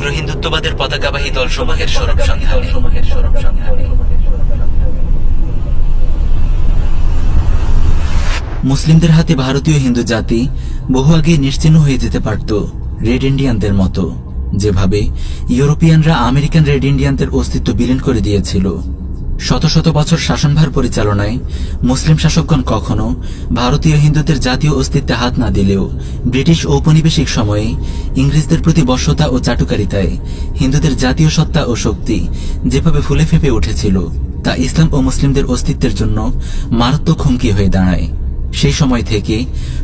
উগ্র হিন্দুত্ববাদের পতাকাবাহী দলসমূহের স্বরূপ সন্ধানে মুসলিমদের হাতে ভারতীয় হিন্দু জাতি বহু আগে নিশ্চিহ্ন হয়ে যেতে পারত রেড ইন্ডিয়ানদের মতো। যেভাবে ইউরোপিয়ানরা আমেরিকান রেড ইন্ডিয়ানদের অস্তিত্ব বিলীন করে দিয়েছিল। শত শত বছর শাসনভার পরিচালনায় মুসলিম শাসকগণ কখনো ভারতীয় হিন্দুদের জাতীয় অস্তিত্বে হাত না দিলেও ব্রিটিশ ঔপনিবেশিক সময়ে ইংরেজদের প্রতি বশ্যতা ও চাটুকারিতায় হিন্দুদের জাতীয় সত্তা ও শক্তি যেভাবে ফুলে ফেঁপে উঠেছিল, তা ইসলাম ও মুসলিমদের অস্তিত্বের জন্য মারাত্মক হুমকি হয়ে দাঁড়ায়। সেই সময় থেকে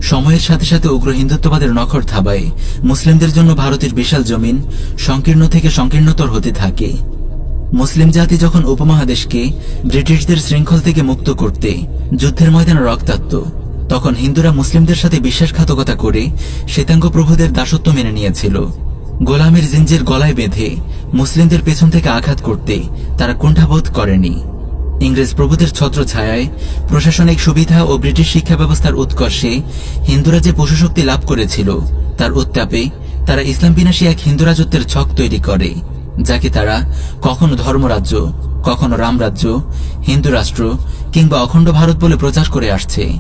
সময়ের সাথে সাথে উগ্র হিন্দুত্ববাদের নখর থাবায় মুসলিমদের জন্য ভারতের বিশাল জমিন সংকীর্ণ থেকে সংকীর্ণতর হতে থাকে। মুসলিম জাতি যখন উপমহাদেশকে ব্রিটিশদের শৃঙ্খল থেকে মুক্ত করতে যুদ্ধের ময়দানে রক্তাক্ত, তখন হিন্দুরা মুসলিমদের সাথে বিশ্বাসঘাতকতা করে শ্বেতাঙ্গ প্রভুদের দাসত্ব মেনে নিয়েছিল। গোলামের জিঞ্জির গলায় বেঁধে মুসলিমদের পেছন থেকে আঘাত করতে তারা কুণ্ঠাবোধ করেনি। ইংরেজ প্রভুদের ছত্র ছায়ায় প্রশাসনিক সুবিধা ও ব্রিটিশ শিক্ষা ব্যবস্থার উৎকর্ষে হিন্দুরা যে পশুশক্তি লাভ করেছিল, তার উত্তাপে তারা ইসলাম বিনাশী এক হিন্দু রাজত্বের ছক তৈরি করে। যাকে তারা কখনো ধর্মরাজ্য, কখনো রামরাজ্য, হিন্দু রাষ্ট্র কিংবা অখণ্ড ভারত বলে প্রচার করে আসছে।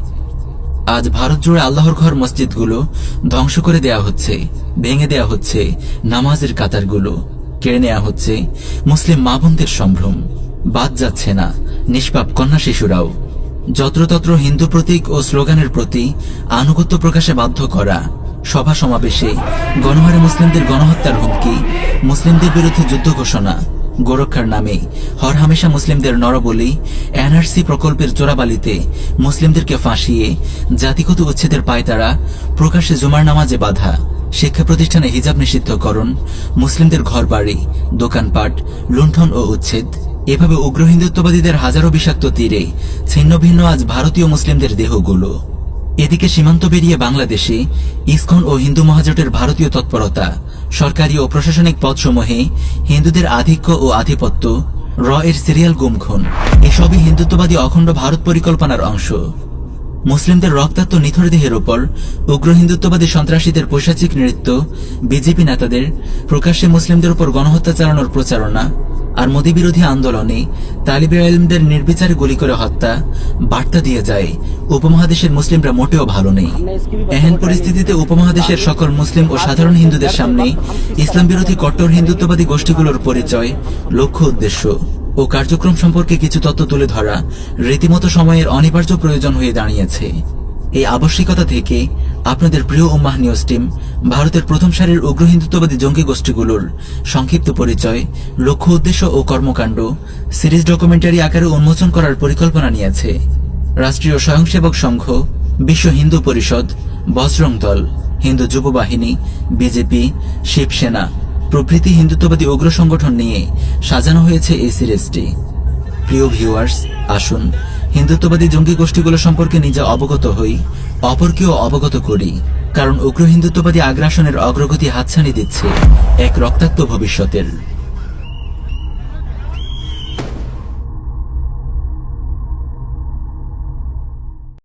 আজ ভারত জুড়ে আল্লাহর ঘর মসজিদগুলো ধ্বংস করে দেয়া হচ্ছে, ভেঙে দেয়া হচ্ছে নামাজের কাতারগুলো, কেড়ে নেওয়া হচ্ছে মুসলিম মা বোনদের সম্ভ্রম। বাদ যাচ্ছে না নিষ্পাপ কন্যা শিশুরাও। যত্রতত্র হিন্দু প্রতীক ও স্লোগানের প্রতি আনুগত্য প্রকাশে বাধ্য করা সভা সমাবেশে গণহারে মুসলিমদের গণহত্যার হুমকি, মুসলিমদের বিরুদ্ধে যুদ্ধ ঘোষণা, গোরক্ষার নামে হরহামেশা মুসলিমদের নরবলি, এনআরসি প্রকল্পের চোরাবালিতে মুসলিমদেরকে ফাঁসিয়ে জাতিগত উচ্ছেদের পায়তারা, প্রকাশ্যে জুমার নামাজে বাধা শিক্ষা প্রতিষ্ঠানে হিজাব নিষিদ্ধকরণ মুসলিমদের ঘরবাড়ি, দোকানপাট, লুণ্ঠন ও উচ্ছেদ। এভাবে উগ্র হিন্দুত্ববাদীদের হাজারো বিষাক্ত তীরে ছিন্ন ভিন্ন আজ ভারতীয় মুসলিমদের দেহগুলো। এদিকে সীমান্ত বেরিয়ে বাংলাদেশে ইসকন ও হিন্দু মহাজোটের ভারতীয় তৎপরতা, সরকারি ও প্রশাসনিক পদসমূহে হিন্দুদের আধিক্য ও আধিপত্য র এর সিরিয়াল গুমখুন। এসবই হিন্দুত্ববাদী অখণ্ড ভারত পরিকল্পনার অংশ। মুসলিমদের রক্তাক্ত নিথর দেহের ওপর উগ্র হিন্দুত্ববাদী সন্ত্রাসীদের পৈশাচিক নৃত্য, বিজেপি নেতাদের প্রকাশ্যে মুসলিমদের উপর গণহত্যা চালানোর প্রচারণা আর মোদী বিরোধী আন্দোলনে তালিবে আলমদের নির্বিচারে গুলি করে হত্যা, বার্তা দিয়ে যায়, উপমহাদেশের মুসলিমরা মোটেও ভালো নেই। এহেন পরিস্থিতিতে উপমহাদেশের সকল মুসলিম ও সাধারণ হিন্দুদের সামনে ইসলাম বিরোধী কট্টর হিন্দুত্ববাদী গোষ্ঠীগুলোর পরিচয়, লক্ষ্য উদ্দেশ্য ও কার্যক্রম সম্পর্কে কিছু তথ্য তুলে ধরা রীতিমতো সময়ের অনিবার্য প্রয়োজন হয়ে দাঁড়িয়েছে। এই আবশ্যিকতা থেকে আপনাদের প্রিয় উম্মাহ নিউজ টিম ভারতের প্রথম সারির উগ্র হিন্দুত্ববাদী জঙ্গি গোষ্ঠীগুলোর সংক্ষিপ্ত পরিচয়, লক্ষ্য উদ্দেশ্য ও কর্মকাণ্ড সিরিজ ডকুমেন্টারি আকারে উন্মোচন করার পরিকল্পনা নিয়েছে। রাষ্ট্রীয় স্বয়ংসেবক সংঘ, বিশ্ব হিন্দু পরিষদ, বজরং দল, হিন্দু যুব বাহিনী বিজেপি, শিবসেনা প্রভৃতি হিন্দুত্ববাদী উগ্র সংগঠন নিয়ে সাজানো হয়েছে এই সিরিজটি। প্রিয় ভিউয়ার্স, আসুন হিন্দুত্ববাদী জঙ্গি গোষ্ঠীগুলো সম্পর্কে নিজে অবগত হই, অপরকেও অবগত করি, কারণ উগ্র হিন্দুত্ববাদী আগ্রাসনের অগ্রগতি হাতছানি দিচ্ছে এক রক্তাক্ত ভবিষ্যতের।